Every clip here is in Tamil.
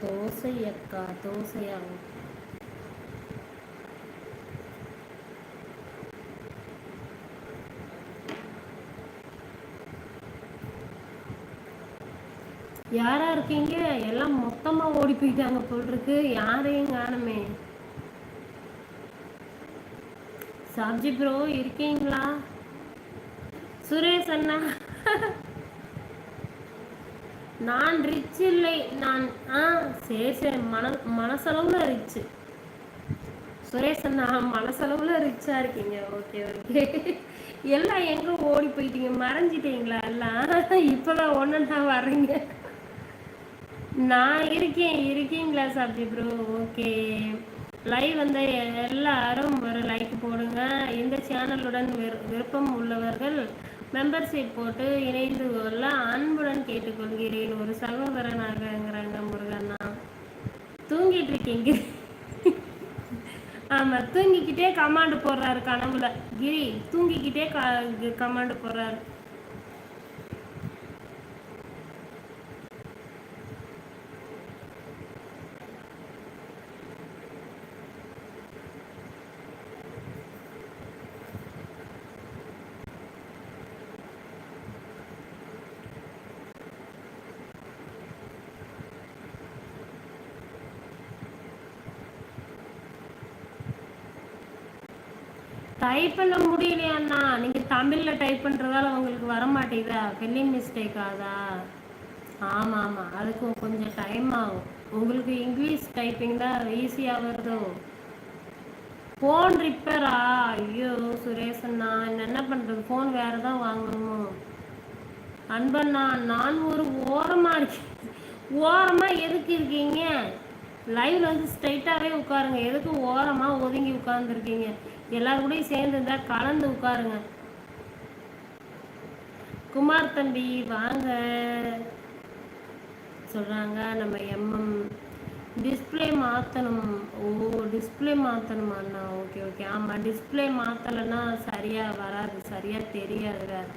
தோசை அக்கா தோசையா யாரா இருக்கீங்க? எல்லாம் மொத்தமா ஓடி போயிட்டாங்க போல் இருக்கு யாரையும் காணுமே. சாப்ஜி ப்ரோ இருக்கீங்களா? சுரேஷ் அண்ணா. நான் ரிச் இல்லை நான் ஆ சரி சரி மன மனசளவுல ரிச் சுரேஷ் அண்ணா மனசளவுல ரிச்சா இருக்கீங்க. ஓகே ஓகே எல்லாம் எங்க ஓடி போயிட்டீங்க? மறைஞ்சிட்டீங்களா எல்லாம்? இப்பதான் ஒன்னா வர்றீங்க. நான் இருக்கேன் இருக்கீங்களா சாப்ஜி ப்ரோ ஓகே லைவ் வந்த எல்லாரும் ஒரு லைக் போடுங்க. இந்த சேனலுடன் விருப்பம் உள்ளவர்கள் மெம்பர்ஷிப் போட்டு இணைந்து கொள்ள அன்புடன் கேட்டுக்கொள்கிறேன். ஒரு சகோதரனாகங்கிறாங்க முருகண்ணா தூங்கிட்டு இருக்கீங்க. ஆமா தூங்கிக்கிட்டே கமாண்டு போடுறாரு கனவுல. கிரி தூங்கிக்கிட்டே கமாண்டு போடுறாரு. டைப் பண்ண முடியலையாண்ணா நீங்கள் தமிழில் டைப் பண்ணுறதால உங்களுக்கு வர மாட்டேங்குதா ஸ்பெல்லிங் மிஸ்டேக் ஆதா ஆமாம் ஆமாம் அதுக்கு கொஞ்சம் டைம் ஆகும். உங்களுக்கு இங்கிலீஷ் டைப்பிங் தான் ஈஸியாக வருதோ? ஃபோன் ரிப்பேரா ஐயோ சுரேஷண்ணா என்ன பண்ணுறது ஃபோன் வேறு தான் வாங்கணும்? அன்பண்ணா நான் ஒரு ஓரமாக இருக்கேன். ஓரமாக எதுக்கு இருக்கீங்க? லைவ்ல வந்து ஸ்ட்ரைட்டாகவே உட்காருங்க. எதுக்கு ஓரமாக ஒதுங்கி உட்கார்ந்துருக்கீங்க. எல்லாரும் கூடயும் சேர்ந்து இருந்தா கலந்து உட்காருங்க. குமார் தம்பி வாங்க. சொல்றாங்க நம்ம எம்எம் டிஸ்பிளே மாற்றணும் ஓ டிஸ்பிளே மாற்றணுமா அண்ணா? ஓகே ஓகே ஆமாம் டிஸ்பிளே மாற்றலைன்னா சரியாக வராது. சரியாக தெரியாது வேறு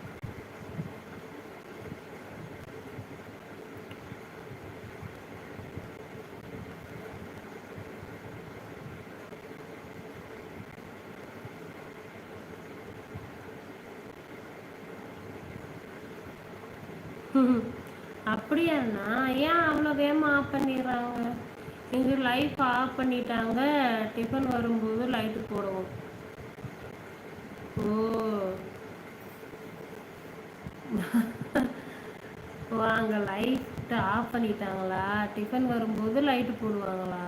அப்படியாண்ணா? ஏன் அவ்வளோ வேகமாக ஆஃப் பண்ணிடுறாங்க? எங்கள் லைஃப் ஆஃப் பண்ணிட்டாங்க. டிஃபன் வரும்போது லைட்டு போடுவோம். ஓ. வாங்க லைட்டு ஆஃப் பண்ணிட்டாங்களா? டிஃபன் வரும்போது லைட்டு போடுவாங்களா?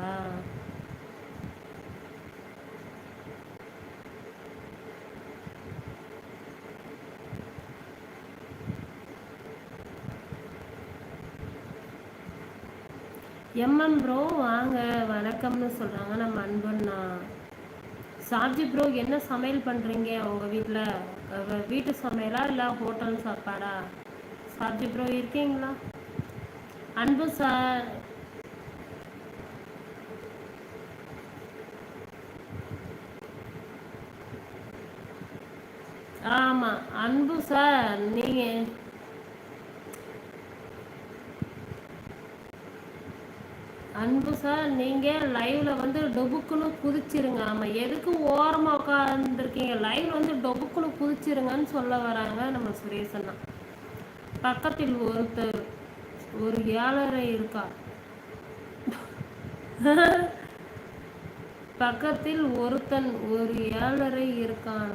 எம்எம் ப்ரோ வாங்க வணக்கம்னு சொல்கிறாங்க நம்ம அன்பண்ணா சார்ஜி ப்ரோ என்ன சமையல் பண்ணுறீங்க உங்கள் வீட்டில் வீட்டு சமையலா இல்லை ஹோட்டல் சாப்பாடா? சார்ஜி ப்ரோ இருக்கீங்களா? அன்பு சார். ஆமாம் அன்பு சார் நீங்கள் அன்பு சார் நீங்கள் லைவ்ல வந்து டொபுக்குன்னு குதிச்சிருங்க. ஆமாம் எதுக்கு ஓரமாக உட்காந்துருக்கீங்க லைவில் வந்து டொபுக்குன்னு குதிச்சிருங்கன்னு சொல்ல வராங்க நம்ம சுரேஷன்னா பக்கத்தில் ஒருத்தர் ஒரு ஏழரை இருக்கா? பக்கத்தில் ஒருத்தன் ஒரு ஏழரை இருக்கான்?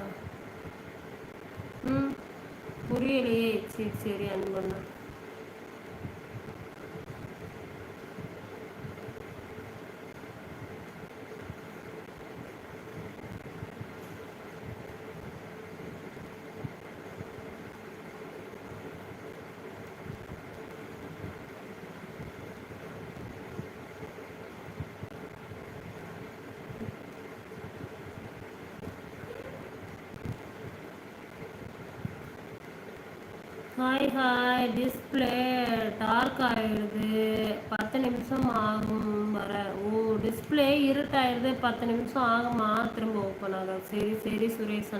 ம் புரியலையே. சரி சரி அன்பண்ணா ஹாய் ஹாய் டிஸ்பிளே டார்க் ஆகிடுது பத்து நிமிஷம் ஆகும் வர. ஓ டிஸ்பிளே இருட்டாயிடுது. பத்து நிமிஷம் ஆகுமா திரும்ப ஓப்பன் ஆகும் சரி சரி சுரேஷ்